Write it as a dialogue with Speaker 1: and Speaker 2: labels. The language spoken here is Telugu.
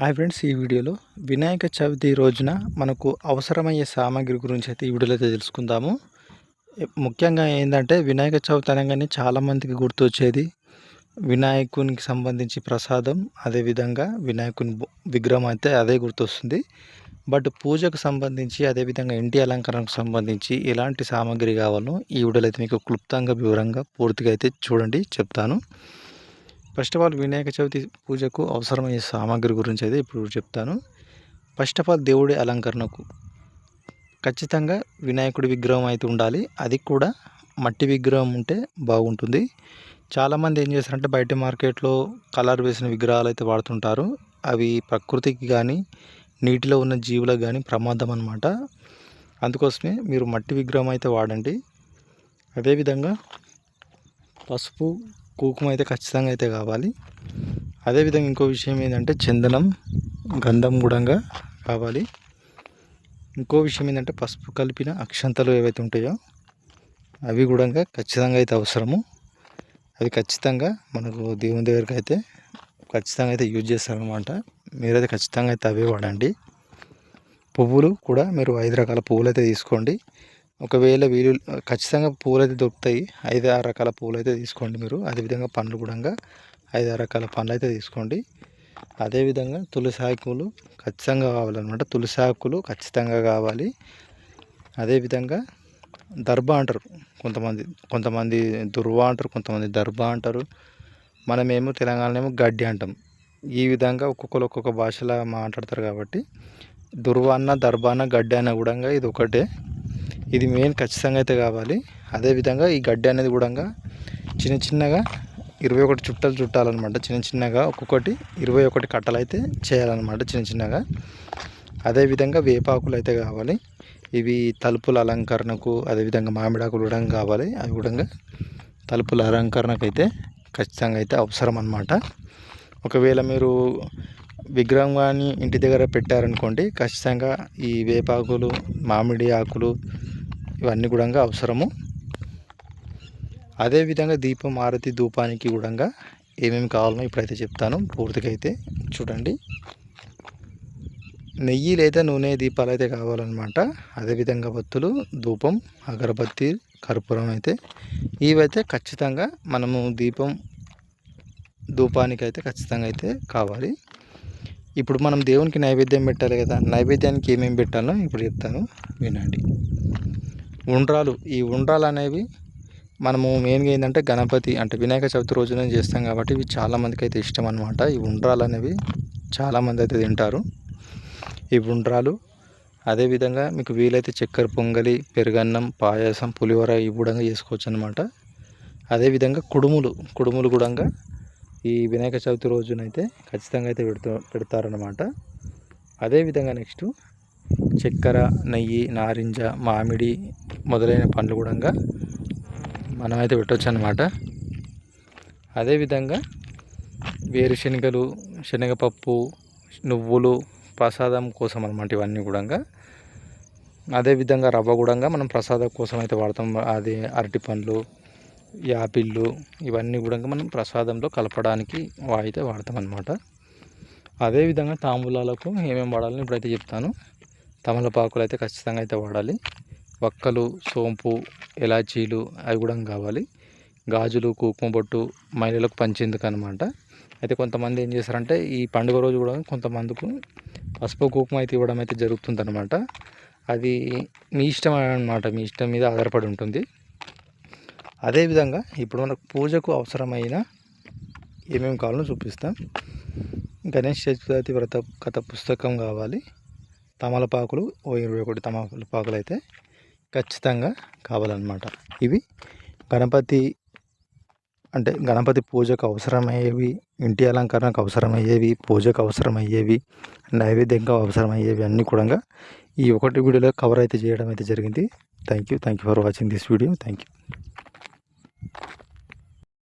Speaker 1: హాయ్ ఫ్రెండ్స్ ఈ వీడియోలో వినాయక చవితి రోజున మనకు అవసరమయ్యే సామాగ్రి గురించి అయితే ఈ వీడియోలో అయితే తెలుసుకుందాము. ముఖ్యంగా ఏంటంటే వినాయక చవితి అనగానే చాలామందికి గుర్తొచ్చేది వినాయకునికి సంబంధించి ప్రసాదం అదేవిధంగా వినాయకుని విగ్రహం అయితే అదే గుర్తొస్తుంది. బట్ పూజకు సంబంధించి అదేవిధంగా ఇంటి అలంకరణకు సంబంధించి ఎలాంటి సామాగ్రి కావాలో ఈ వీడియోలో అయితే మీకు క్లుప్తంగా వివరంగా పూర్తిగా అయితే చూడండి చెప్తాను. First of all Vinayaka Chavithi పూజకు అవసరమయ్యే సామాగ్రి గురించి అయితే ఇప్పుడు చెప్తాను. ఫస్ట్ ఆఫ్ ఆల్ దేవుడి అలంకరణకు ఖచ్చితంగా వినాయకుడి విగ్రహం అయితే ఉండాలి. అది కూడా మట్టి విగ్రహం ఉంటే బాగుంటుంది. చాలామంది ఏం చేస్తారంటే బయట మార్కెట్లో కలర్ వేసిన విగ్రహాలు అయితే వాడుతుంటారు. అవి ప్రకృతికి కానీ నీటిలో ఉన్న జీవులకు కానీ ప్రమాదం అనమాట అందుకోసమే మీరు మట్టి విగ్రహం అయితే వాడండి. అదేవిధంగా పసుపు కుంకుమ అయితే ఖచ్చితంగా అయితే కావాలి. అదేవిధంగా ఇంకో విషయం ఏంటంటే చందనం గంధం కూడా కావాలి. ఇంకో విషయం ఏంటంటే పసుపు కలిపిన అక్షంతలు ఏవైతే ఉంటాయో అవి కూడా ఖచ్చితంగా అయితే అవసరము. అవి ఖచ్చితంగా మనకు దేవుని దగ్గరికి అయితే ఖచ్చితంగా అయితే యూజ్ చేస్తారనమాట మీరైతే ఖచ్చితంగా అయితే అవే వాడండి. పువ్వులు కూడా మీరు ఐదు రకాల పువ్వులు అయితే తీసుకోండి. ఒకవేళ వీలు ఖచ్చితంగా పూలు అయితే దొరుకుతాయి. ఐదు ఆరు రకాల పూలు అయితే తీసుకోండి మీరు. అదేవిధంగా పండ్లు కూడా ఐదు ఆరు రకాల పండ్లు అయితే తీసుకోండి. అదేవిధంగా తులసి ఆకులు ఖచ్చితంగా కావాలన్నమాట. తులసి ఆకులు ఖచ్చితంగా కావాలి. అదేవిధంగా దర్భ అంటారు కొంతమంది కొంతమంది దుర్వ అంటారు కొంతమంది దర్భ అంటారు. మనమేమో తెలంగాణలో గడ్డి అంటాం. ఈ విధంగా ఒక్కొక్కరు ఒక్కొక్క భాషలో మాట్లాడతారు కాబట్టి దుర్వ అన్న దర్భ అన్న గడ్డి అన్న కూడా ఇది ఒకటే. ఇది మెయిన్ ఖచ్చితంగా అయితే కావాలి. అదేవిధంగా ఈ గడ్డి అనేది కూడా చిన్న చిన్నగా ఇరవై ఒకటి చుట్టలు చుట్టాలన్నమాట. చిన్న చిన్నగా ఒక్కొక్కటి ఇరవై ఒకటి కట్టలు అయితే చేయాలన్నమాట చిన్న చిన్నగా. అదేవిధంగా వేపాకులు అయితే కావాలి. ఇవి తలుపుల అలంకరణకు అదేవిధంగా మామిడాకులు కూడా కావాలి. అవి కూడా తలుపుల అలంకరణకు అయితే ఖచ్చితంగా అయితే అవసరం అనమాట ఒకవేళ మీరు విగ్రహం కానీ ఇంటి దగ్గర పెట్టారనుకోండి ఖచ్చితంగా ఈ వేపాకులు మామిడి ఆకులు ఇవన్నీ కూడా అవసరము. అదేవిధంగా దీపం ఆరతి ధూపానికి కూడా ఏమేమి కావాలో ఇప్పుడైతే చెప్తాను. పూర్తిగా అయితే చూడండి. నెయ్యి లేదా నూనె దీపాలు అయితే కావాలన్నమాట అదేవిధంగా బత్తులు ధూపం అగరబత్తి కర్పూరం అయితే ఇవైతే ఖచ్చితంగా మనము దీపం ధూపానికి అయితే ఖచ్చితంగా అయితే కావాలి. ఇప్పుడు మనం దేవునికి నైవేద్యం పెట్టాలి కదా. నైవేద్యానికి ఏమేమి పెట్టాలో ఇప్పుడు చెప్తాను. వినండి. ఉండ్రాలు. ఈ ఉండ్రాలు అనేవి మనము మెయిన్గా ఏంటంటే గణపతి అంటే వినాయక చవితి రోజున చేస్తాం కాబట్టి ఇవి చాలామందికి అయితే ఇష్టం అనమాట ఈ ఉండ్రాలు అనేవి చాలామంది అయితే తింటారు. ఈ ఉండ్రాలు అదేవిధంగా మీకు వీలైతే చక్కెర పొంగలి పెరుగన్నం పాయసం పులిహోర ఇవి కూడా చేసుకోవచ్చు అనమాట అదేవిధంగా కుడుములు కుడుములు కూడా ఈ వినాయక చవితి రోజునైతే ఖచ్చితంగా అయితే పెడుతూ పెడతారనమాట అదేవిధంగా నెక్స్ట్ చక్కెర నెయ్యి నారింజ మామిడి మొదలైన పండ్లు కూడా మనమైతే పెట్టవచ్చు అనమాట అదేవిధంగా వేరుశనగలు శనగపప్పు నువ్వులు ప్రసాదం కోసం అనమాట ఇవన్నీ కూడా అదేవిధంగా రవ్వ కూడా మనం ప్రసాదం కోసం అయితే వాడతాం. అది అరటి పండ్లు యాపిళ్ళు ఇవన్నీ కూడా మనం ప్రసాదంలో కలపడానికి అయితే వాడతాం అనమాట అదేవిధంగా తాంబూలాలకు ఏమేమి వాడాలని ఇప్పుడైతే చెప్తాను. తమలపాకులు అయితే ఖచ్చితంగా అయితే వాడాలి. వక్కలు సోంపు ఎలాచీలు అవి కూడా కావాలి. గాజులు కుంకుమ బొట్టు మహిళలకు పంచేందుకు అనమాట అయితే కొంతమంది ఏం చేస్తారంటే ఈ పండుగ రోజు కూడా కొంతమందికి పసుపు కుంకుమ అయితే ఇవ్వడం అయితే జరుగుతుంది అనమాట అది మీ ఇష్టం అనమాట. మీ ఇష్టం మీద ఆధారపడి ఉంటుంది. అదేవిధంగా ఇప్పుడు మనకు పూజకు అవసరమైన ఏమేమి కావాలో చూపిస్తాం. గణేష్ చతుర్థి వ్రత కథ పుస్తకం కావాలి. తమలపాకులు ఓ ఇరవై ఒకటి తమలపాకులు అయితే ఖచ్చితంగా కావాలన్నమాట. ఇవి గణపతి అంటే గణపతి పూజకు అవసరమయ్యేవి ఇంటి అలంకరణకు అవసరమయ్యేవి పూజకు అవసరమయ్యేవి నైవేద్యంగా అవసరమయ్యేవి అన్నీ కూడా ఈ ఒకటి వీడియోలో కవర్ అయితే చేయడం అయితే జరిగింది. Thank you thank you for watching this video thank you